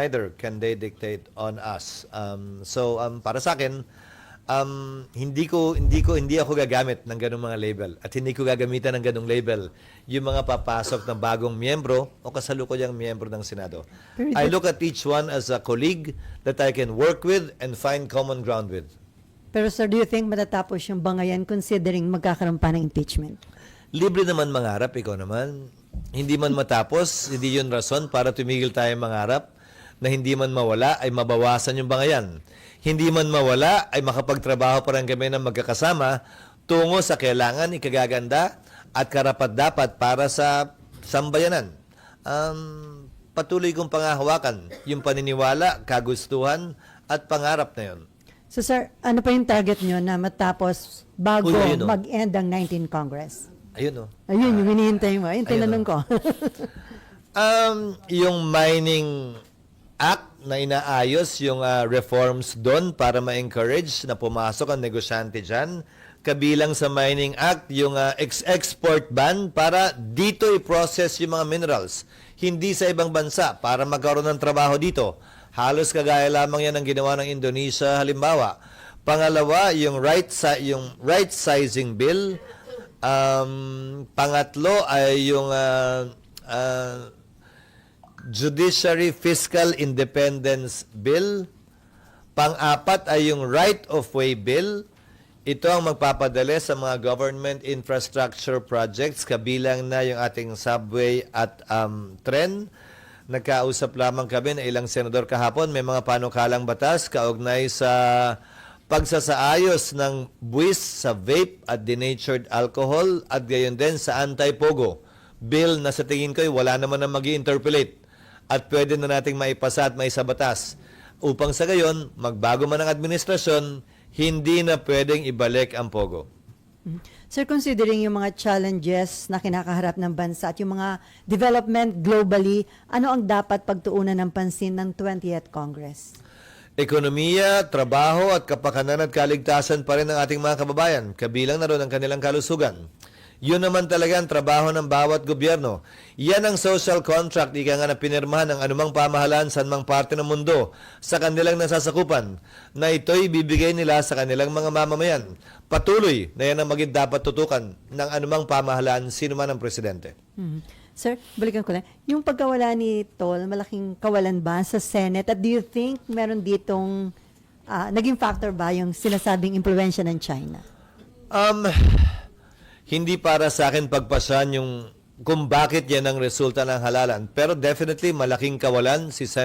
neither can they dictate on us. Um, so um, para sa akin, um, hindi ko hindi ko hindi ako gagamit ng ganung mga label at hindi ko gagamitan ng ganung label yung mga papasok na bagong miyembro o kasalukuyang miyembro ng Senado. I look at each one as a colleague that I can work with and find common ground with. Pero sir, do you think matatapos yung bangayan considering magkakaroon pa ng impeachment? Libre naman mangarap, ikaw naman. Hindi man matapos, hindi yun rason para tumigil tayo mangarap na hindi man mawala ay mabawasan yung bangayan. Hindi man mawala ay makapagtrabaho pa rin kami ng magkakasama tungo sa kailangan ikagaganda at karapat-dapat para sa sambayanan. Um, patuloy kong pangahawakan yung paniniwala, kagustuhan at pangarap na yun. So sir, ano pa yung target nyo na matapos bago Uy, ayun, oh. mag-end ang 19 Congress? Ayun o. Ayun, yung hinihintay mo. Ayun, Ayun, tinanong ko. Um, yung mining act na inaayos yung ah, reforms doon para ma-encourage na pumasok ang negosyante dyan. Kabilang sa mining act, yung ah, ex-export ban para dito i-process yung mga minerals. Hindi sa ibang bansa para magkaroon ng trabaho dito. Halos kagaya lamang yan ang ginawa ng Indonesia halimbawa. Pangalawa, yung right si- yung right sizing bill. Um, pangatlo ay yung ah, ah, Judiciary Fiscal Independence Bill. Pang-apat ay yung Right of Way Bill. Ito ang magpapadali sa mga government infrastructure projects, kabilang na yung ating subway at um, tren. Nagkausap lamang kami na ilang senador kahapon, may mga panukalang batas kaugnay sa pagsasaayos ng buwis sa vape at denatured alcohol at gayon din sa anti-pogo. Bill na sa tingin ko wala naman na mag interpolate at pwede na nating maipasa at maisabatas upang sa gayon, magbago man ang administrasyon, hindi na pwedeng ibalik ang pogo. sir, considering yung mga challenges na kinakaharap ng bansa at yung mga development globally, ano ang dapat pagtuunan ng pansin ng 20th Congress? Ekonomiya, trabaho at kapakanan at kaligtasan pa rin ng ating mga kababayan, kabilang na rin ang kanilang kalusugan. Yun naman talaga ang trabaho ng bawat gobyerno. Yan ang social contract, ika nga na pinirmahan ng anumang pamahalaan sa anumang parte ng mundo sa kanilang nasasakupan, na ito'y bibigay nila sa kanilang mga mamamayan. Patuloy na yan ang maging dapat tutukan ng anumang pamahalaan, sino man ang presidente. Mhm. Sir, balikan ko lang. Yung pagkawala ni Tol, malaking kawalan ba sa Senate? At do you think meron ditong, ah, naging factor ba yung sinasabing impluensya ng China? Um, hindi para sa akin pagpasan yung kung bakit yan ang resulta ng halalan. Pero definitely malaking kawalan si Sen-